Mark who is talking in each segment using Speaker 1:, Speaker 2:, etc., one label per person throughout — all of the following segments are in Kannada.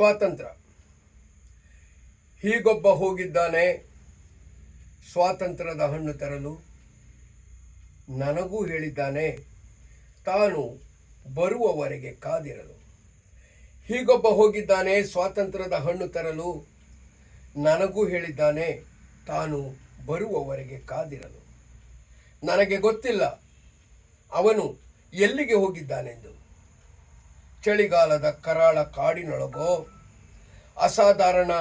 Speaker 1: ಸ್ವಾತಂತ್ರ್ಯ. ಹೀಗೊಬ್ಬ ಹೋಗಿದ್ದಾನೆ, ಸ್ವಾತಂತ್ರ್ಯದ ಹಣ್ಣು ತರಲು. ನನಗೂ ಹೇಳಿದ್ದಾನೆ, ತಾನು ಬರುವವರೆಗೆ ಕಾದಿರಲು. ಹೀಗೊಬ್ಬ ಹೋಗಿದ್ದಾನೆ, ಸ್ವಾತಂತ್ರ್ಯದ ಹಣ್ಣು ತರಲು. ನನಗೂ ಹೇಳಿದ್ದಾನೆ, ತಾನು ಬರುವವರೆಗೆ ಕಾದಿರಲು. ನನಗೆ ಗೊತ್ತಿಲ್ಲ, ಅವನು ಎಲ್ಲಿಗೆ ಹೋಗಿದ್ದಾನೆಂದು. ಚಳಿಗಾಲದ ಕರಾಳ ಕಾಡಿನೊಳಗೋ, ಅಸಾಧಾರಣ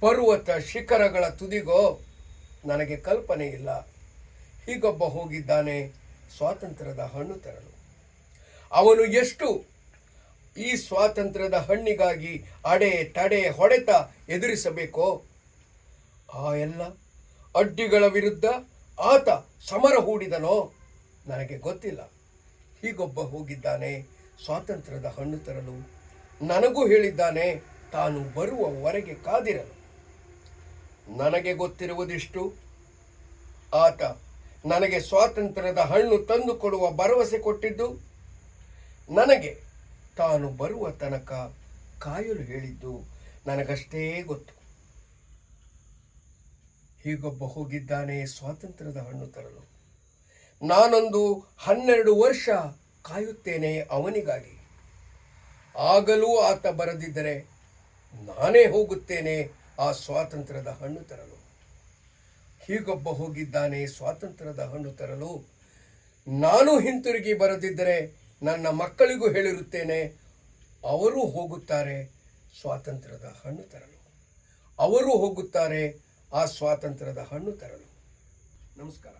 Speaker 1: ಪರ್ವತ ಶಿಖರಗಳ ತುದಿಗೋ, ನನಗೆ ಕಲ್ಪನೆ ಇಲ್ಲ. ಹೀಗೊಬ್ಬ ಹೋಗಿದ್ದಾನೆ ಸ್ವಾತಂತ್ರ್ಯದ ಹಣ್ಣು ತರಲು ಅವನು ಎಷ್ಟು ಈ ಸ್ವಾತಂತ್ರ್ಯದ ಹಣ್ಣಿಗಾಗಿ ಅಡೆ ತಡೆ ಹೊಡೆತ ಎದುರಿಸಬೇಕೋ, ಆ ಎಲ್ಲ ಅಡ್ಡಿಗಳ ವಿರುದ್ಧ ಆತ ಸಮರ ಹೂಡಿದನೋ, ನನಗೆ ಗೊತ್ತಿಲ್ಲ. ಹೀಗೊಬ್ಬ ಹೋಗಿದ್ದಾನೆ ಸ್ವಾತಂತ್ರ್ಯದ ಹಣ್ಣು ತರಲು ನನಗೂ ಹೇಳಿದ್ದಾನೆ, ತಾನು ಬರುವವರೆಗೆ ಕಾದಿರಲು. ನನಗೆ ಗೊತ್ತಿರುವುದಿಷ್ಟು, ಆತ ನನಗೆ ಸ್ವಾತಂತ್ರ್ಯದ ಹಣ್ಣು ತಂದು ಕೊಡುವ ಭರವಸೆ ಕೊಟ್ಟಿದ್ದು, ನನಗೆ ತಾನು ಬರುವ ತನಕ ಕಾಯಲು ಹೇಳಿದ್ದು ನನಗಷ್ಟೇ ಗೊತ್ತು. ಹೀಗೊಬ್ಬ ಹೋಗಿದ್ದಾನೆ ಸ್ವಾತಂತ್ರ್ಯದ ಹಣ್ಣು ತರಲು. ನಾನೊಂದು ಹನ್ನೆರಡು ವರ್ಷ ಕಾಯುತ್ತೇನೆ ಅವನಿಗಾಗಿ. ಆಗಲೂ ಆತ ಬರದಿದ್ದರೆ ನಾನೇ ಹೋಗುತ್ತೇನೆ ಆ ಸ್ವಾತಂತ್ರ್ಯದ ಹಣ್ಣು ತರಲು. ಹೀಗೊಬ್ಬ ಹೋಗಿದ್ದಾನೆ ಸ್ವಾತಂತ್ರ್ಯದ ಹಣ್ಣು ತರಲು. ನಾನು ಹಿಂತಿರುಗಿ ಬರದಿದ್ದರೆ ನನ್ನ ಮಕ್ಕಳಿಗೂ ಹೇಳಿರುತ್ತೇನೆ, ಅವರು ಹೋಗುತ್ತಾರೆ ಸ್ವಾತಂತ್ರ್ಯದ ಹಣ್ಣು ತರಲು. ಅವರು ಹೋಗುತ್ತಾರೆ ಆ ಸ್ವಾತಂತ್ರ್ಯದ ಹಣ್ಣು ತರಲು. ನಮಸ್ಕಾರ.